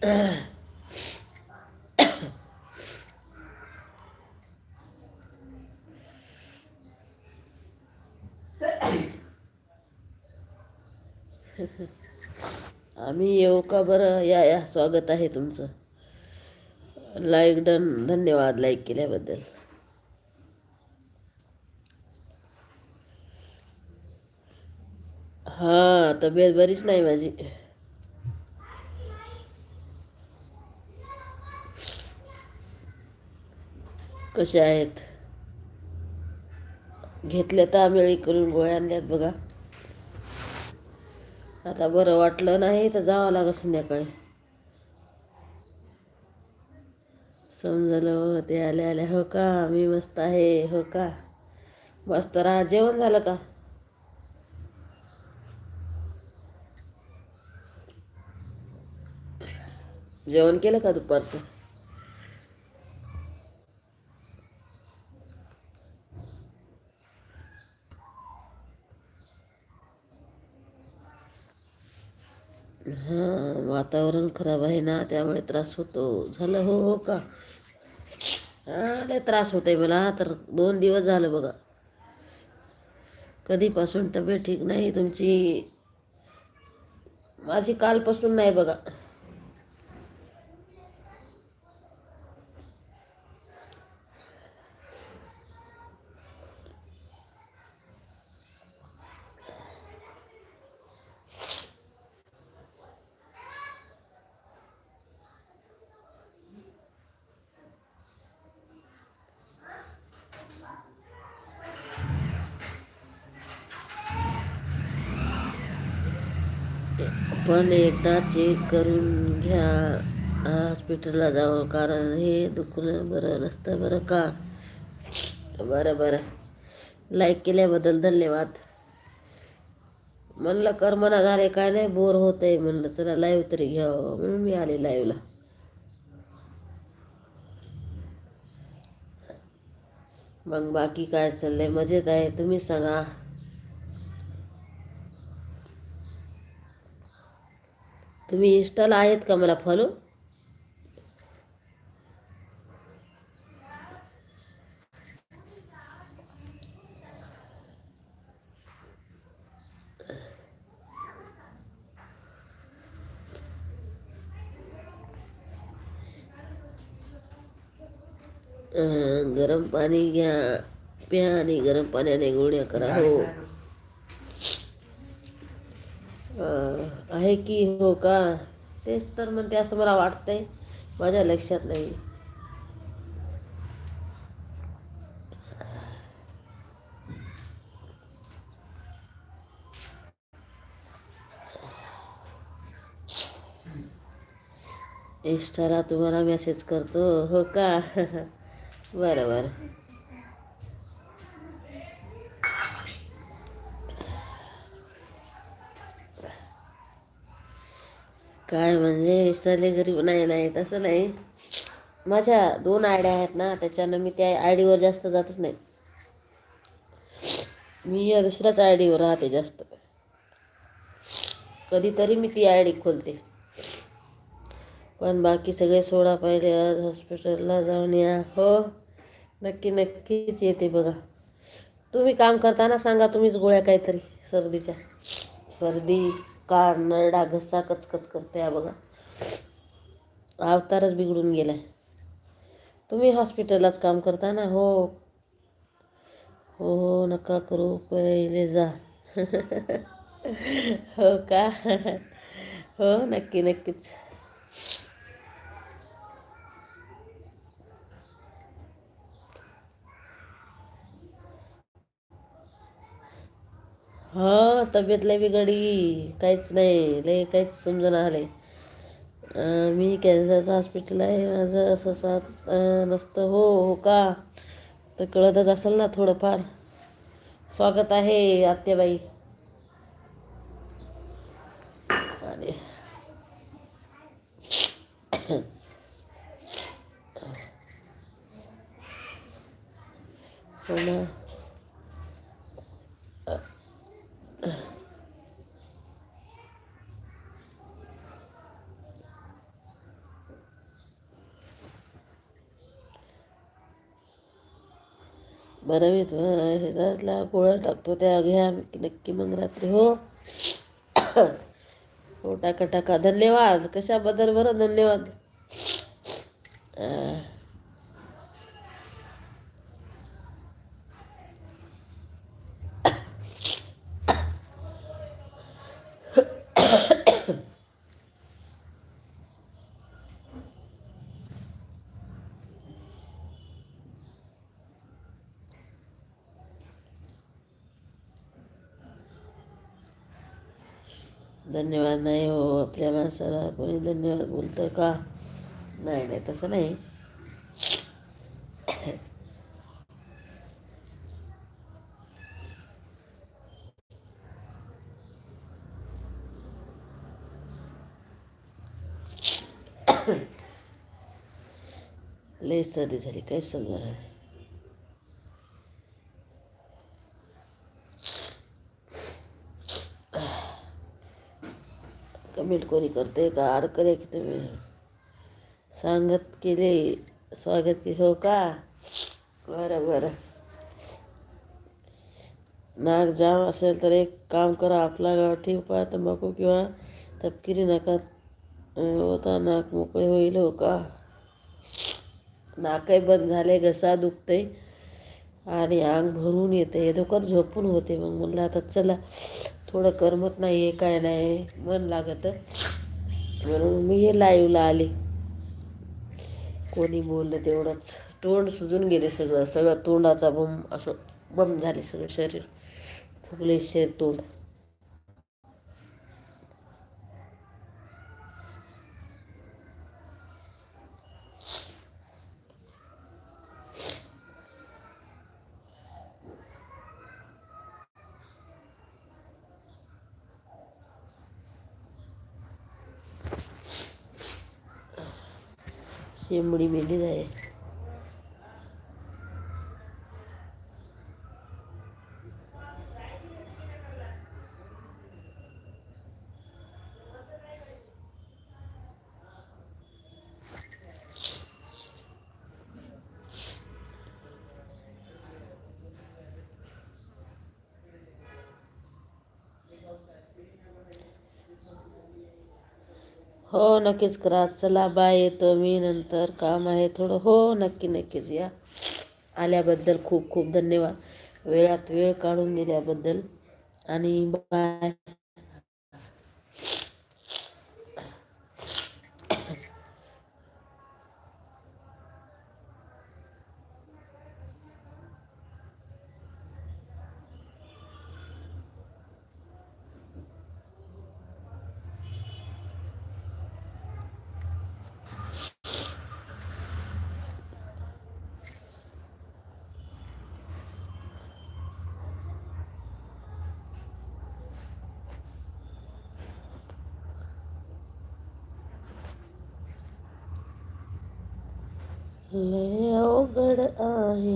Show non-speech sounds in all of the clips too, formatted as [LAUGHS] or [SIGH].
[COUGHS] आम्ही येऊ का बरं? या या. स्वागत आहे तुमचं. लाईक डन धन्यवाद लाईक केल्याबद्दल. हां तब्येत बरीच नाही माझी. कसे आहेत? घेतल्या तर आम्ही करून गोळ्या आणल्यात बघा. आता बरं वाटलं नाही तर जावं लागत संध्याकाळी. समजलं ते आले आले हो का? मी मस्त आहे. हो का? मस्त राहा. जेवण झालं का? जेवण केलं का दुपारचं? हां वातावरण खराब आहे ना त्यामुळे त्रास होतो. झालं हो हो का? हां लय त्रास होतोय मला. तर दोन दिवस झालं बघा. कधीपासून तब्येत ठीक नाही तुमची? माझी कालपासून नाही बघा. पण एकदा चेक करून घ्या. हॉस्पिटलला जाऊ कारण हे दुखणं बरं नसतं बरं का? बरं बरं. लाईक केल्याबद्दल धन्यवाद. म्हणलं करमना झाले काय नाही? बोर होत आहे म्हणलं चला लाईव्ह तरी घ्यावं म्हणून मी आले लाईव्हला मग बाकी काय चाललंय? मजेत आहे. तुम्ही सांगा. तुम्ही इंस्टाला आहेत का मला फॉलो गरम पाणी घ्या प्या आणि गरम पाण्याने गुळण्या करा हो. आहे की हो का? तेच तर म्हणते असं मला वाटतंय. माझ्या लक्षात नाही. इंस्टाला तुम्हाला मेसेज करतो. हो का? [LAUGHS] बरं बरं. काय म्हणजे विसरले गरीब नाही नाही तसं नाही. माझ्या दोन आयड्या आहेत ना त्याच्यानं मी त्या आय डीवर जास्त जातच नाही. मी या दुसऱ्याच आय डीवर राहते जास्त. कधीतरी मी ती आय डी खोलते. पण बाकी सगळे सोडा पहिले आज हॉस्पिटलला जाऊन या. हो नक्की नक्कीच येते बघा. तुम्ही काम करताना सांगा तुम्हीच गोळ्या काहीतरी सर्दीच्या. सर्दी. काळ नरडा घसा कचकच करते हा बघा. अवतारच बिघडून गेलाय. तुम्ही हॉस्पिटललाच काम करता ना? हो हो, हो नका करू पहिले जा. [LAUGHS] हो का? [LAUGHS] हो नक्की नक्कीच. हा तब्येत लय बिघडी काहीच नाही लय काहीच समजून आले मी कॅन्सरचं हॉस्पिटल आहे माझं असं सात नसतं. हो हो का? तर कळतच असेल ना थोडंफार. स्वागत आहे आत्याबाई. आणि हो ना. बरं मी तुला ह्याच्यातला गोळ्या टाकतो त्या घ्या नक्की मग रात्री हो? [COUGHS] हो टाका टाका. धन्यवाद. कशाबद्दल बरं? धन्यवाद. धन्यवाद. नाही हो आपल्या माणसाला कोणी धन्यवाद बोलतं का? नाही नाही तसं नाही. लय सर्दी झाली काय समजा कमेंट कोणी करते का? अडकले की तुम्ही? सांगत केले स्वागत केले. हो का? बरं बरं. नाक जाम असेल तर एक काम करा आपला गावठी उपाय तंबाखू किंवा तपकिरी नाकात होता नाक मोकळे होईल हो का? नाकही बंद झाले घसा दुखते आणि अंग भरून येते हे दुखत झोपून होते. मग म्हणलं आता चला थोडं करमत नाही आहे काय नाही मन लागत. म्हणून मी हे लाईव्हला आले. कोणी बोललं तेवढंच. तोंड सुजून गेले सगळं. सगळं तोंडाचा बम असं बम झाले सगळं शरीर. फुगले शरीर तोंड. Simbri beni de हो नक्कीच करा. चला बाय येतो मी नंतर. काम आहे थोडं. हो नक्की नक्कीच या. आल्याबद्दल खूप खूप धन्यवाद. वेळात वेळ काढून दिल्याबद्दल. आणि बाय लय अवघड आहे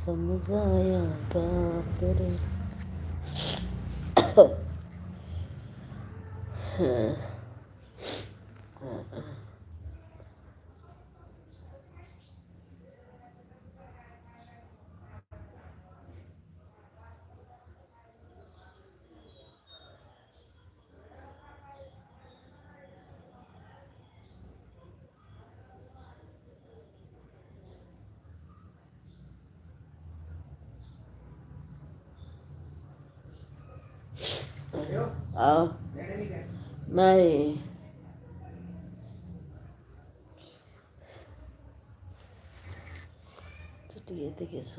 समजाया बापरे [COUGHS] आहो नाही चुटी येते केस